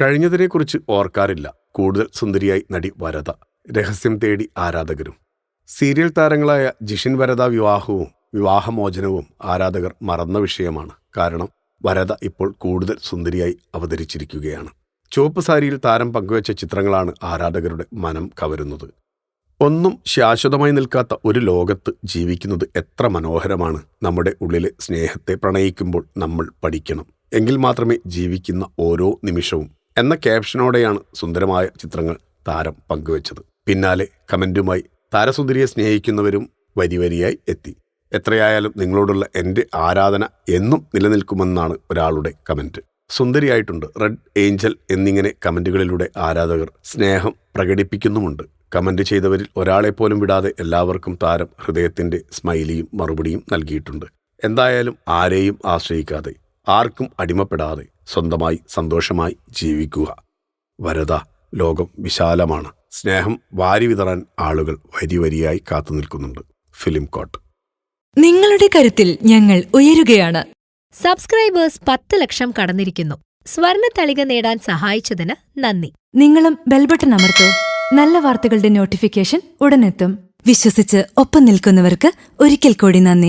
കഴിഞ്ഞതിനെക്കുറിച്ച് ഓർക്കാറില്ല. കൂടുതൽ സുന്ദരിയായി നടി വരദ രഹസ്യം തേടി ആരാധകരും. സീരിയൽ താരങ്ങളായ ജിഷിൻ വരദ വിവാഹവും വിവാഹമോചനവും ആരാധകർ മറന്ന വിഷയമാണ്. കാരണം വരദ ഇപ്പോൾ കൂടുതൽ സുന്ദരിയായി അവതരിച്ചിരിക്കുകയാണ്. ചുവപ്പ് സാരിയിൽ താരം പങ്കുവച്ച ചിത്രങ്ങളാണ് ആരാധകരുടെ മനം കവരുന്നത്. ഒന്നും ശാശ്വതമായി നിൽക്കാത്ത ഒരു ലോകത്ത് ജീവിക്കുന്നത് എത്ര മനോഹരമാണ് നമ്മുടെ ഉള്ളിലെ സ്നേഹത്തെ പ്രണയിക്കുമ്പോൾ നമ്മൾ പഠിക്കണം. എങ്കിൽ മാത്രമേ ജീവിക്കുന്ന ഓരോ നിമിഷവും. എന്ന ക്യാപ്ഷനോടെയാണ് സുന്ദരമായ ചിത്രങ്ങൾ താരം പങ്കുവച്ചത്. പിന്നാലെ കമന്റുമായി താരസുന്ദരിയെ സ്നേഹിക്കുന്നവരും വരി വരിയായി എത്തി. എത്രയായാലും നിങ്ങളോടുള്ള എന്റെ ആരാധന എന്നും നിലനിൽക്കുമെന്നാണ് ഒരാളുടെ കമന്റ് സുന്ദരിയായിട്ടുണ്ട് റെഡ് ഏഞ്ചൽ എന്നിങ്ങനെ കമന്റുകളിലൂടെ ആരാധകർ സ്നേഹം പ്രകടിപ്പിക്കുന്നുമുണ്ട്. കമന്റ് ചെയ്തവരിൽ ഒരാളെപ്പോലും വിടാതെ എല്ലാവർക്കും താരം ഹൃദയത്തിന്റെ സ്മൈലിയും മറുപടിയും നൽകിയിട്ടുണ്ട്. എന്തായാലും ആരെയും ആശ്രയിക്കാതെ ആർക്കും അടിമപ്പെടാതെ സ്വന്തമായി സന്തോഷമായി ജീവിക്കുക. വരത ലോകം വിശാലമാണ്. സ്നേഹം വാരി വിതറാൻ ആളുകൾ വരി വരിയായി കാത്തു നിൽക്കുന്നുണ്ട്. Film coat. നിങ്ങളുടെ കരുത്തിൽ ഞങ്ങൾ ഉയരുകയാണ്. സബ്സ്ക്രൈബേഴ്സ് പത്ത് ലക്ഷം കടന്നിരിക്കുന്നു. സ്വർണ തളിക നേടാൻ സഹായിച്ചതിന് നന്ദി. നിങ്ങളും ബെൽബട്ടൺ അമർത്തോ. നല്ല വാർത്തകളുടെ നോട്ടിഫിക്കേഷൻ ഉടനെത്തും. വിശ്വസിച്ച് ഒപ്പം നിൽക്കുന്നവർക്ക് ഒരിക്കൽ കൂടി നന്ദി.